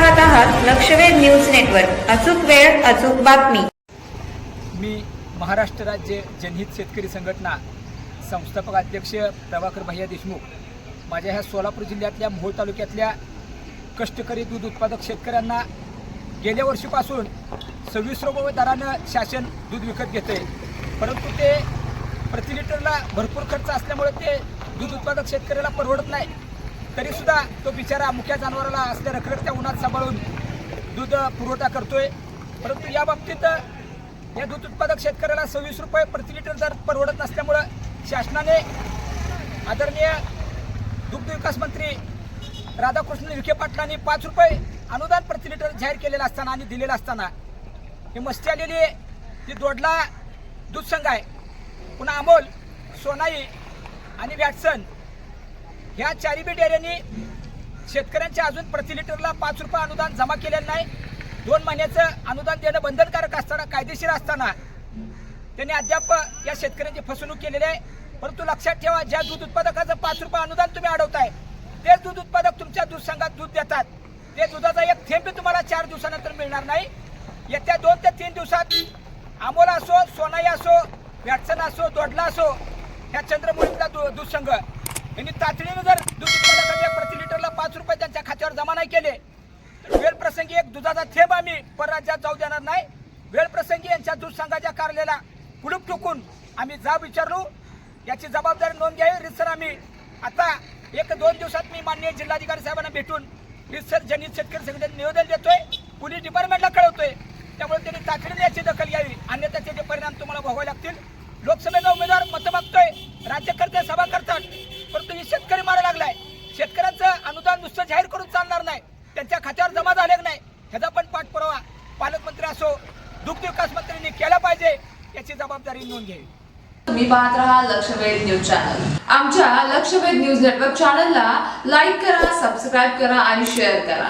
लक्षवेध news network. अचूक वेळ अचूक बातमी. मी महाराष्ट्र राज्य जनहित शेतकरी संघटना संस्थापक अध्यक्ष प्रभाकर भैया देशमुख. माझ्या ह्या सोलापूर जिल्ह्यातल्या मोहोळ तालुक्यातल्या कष्टकरी दूध उत्पादक शेतकऱ्यांना गेल्या वर्षीपासून सव्वीस रुपये दरानं शासन दूध विकत घेते परंतु ते प्रति लिटरला भरपूर खर्च असल्यामुळे ते दूध उत्पादक शेतकऱ्याला परवडत नाही. तरीसुद्धा तो बिचारा मुख्या जनावराला असल्या रखरखत्या उन्हात सांभाळून दूध पुरवठा करतोय. परंतु या बाबतीत या दूध उत्पादक शेतकऱ्याला सव्वीस रुपये प्रति लिटर दर परवडत नसल्यामुळं शासनाने आदरणीय दुग्ध विकास मंत्री राधाकृष्ण विखे पाटलांनी पाच रुपये अनुदान प्रति लिटर जाहीर केलेलं असताना आणि दिलेलं असताना ही मस्ती आलेली आहे. ती दोडला दूध संघ आहे. पुन्हा अमोल सोनाई आणि वॅटसन ह्या चारी बी शेतकऱ्यांच्या अजून प्रति लिटरला पाच रुपये अनुदान जमा केलेलं नाही. दोन महिन्याचं अनुदान देणं बंधनकारक असताना कायदेशीर असताना त्यांनी अद्याप या शेतकऱ्यांची फसवणूक केलेली आहे. परंतु लक्षात ठेवा ज्या दूध उत्पादकाचं पाच रुपये अनुदान तुम्ही अडवताय ते दूध उत्पादक तुमच्या दूध संघात दूध देतात. ते दुधाचा एक थेंब तुम्हाला चार दिवसानंतर मिळणार नाही. येत्या दोन ते तीन दिवसात अमोल असो सोनाई असो व्याटसन असो दोडला असो ह्या चंद्रमुळीतला दूध संघ यांनी तातडीनं जर दूध प्रति लिटरला पाच रुपये त्यांच्या खात्यावर जमा नाही केले तर वेळ प्रसंगी एक दुधाचा थेंब आम्ही परराज्यात जाऊ देणार नाही. वेळ प्रसंगी यांच्या दूध संघाच्या कार्यालयाला कुलूप ठोकून आम्ही जाब विचारलो. याची जबाबदारी नोंद घ्यावी रितसर आम्ही आता एक दोन दिवसात मी माननीय जिल्हाधिकारी साहेबांना भेटून रितसर जनित शेतकरी संघटनेत निवेदन देतोय पोलीस डिपार्टमेंटला कळवतोय. त्यामुळे त्यांनी तातडीने याची दखल घ्यावी. अन्यथा त्याचे परिणाम तुम्हाला भोगावे लागतील लोकसभेचा उमेदवार मत मागतोय राज्यकर्ते सभा करतात परंतु ही शेतकरी मारा लागलाय शेतकऱ्यांचं अनुदान नुसतं जाहीर करून चालणार नाही त्यांच्या खात्यावर जमा झाले नाही ह्याचा पण पाठपुरावा पालकमंत्री असो दुग्ध विकास मंत्र्यांनी केला पाहिजे याची जबाबदारी नोंद घ्यावी. तुम्ही पाहत राहा लक्षवेध न्यूज चॅनल. आमच्या लक्षवेध न्यूज नेटवर्क चॅनलला लाईक करा सबस्क्राईब करा आणि शेअर करा.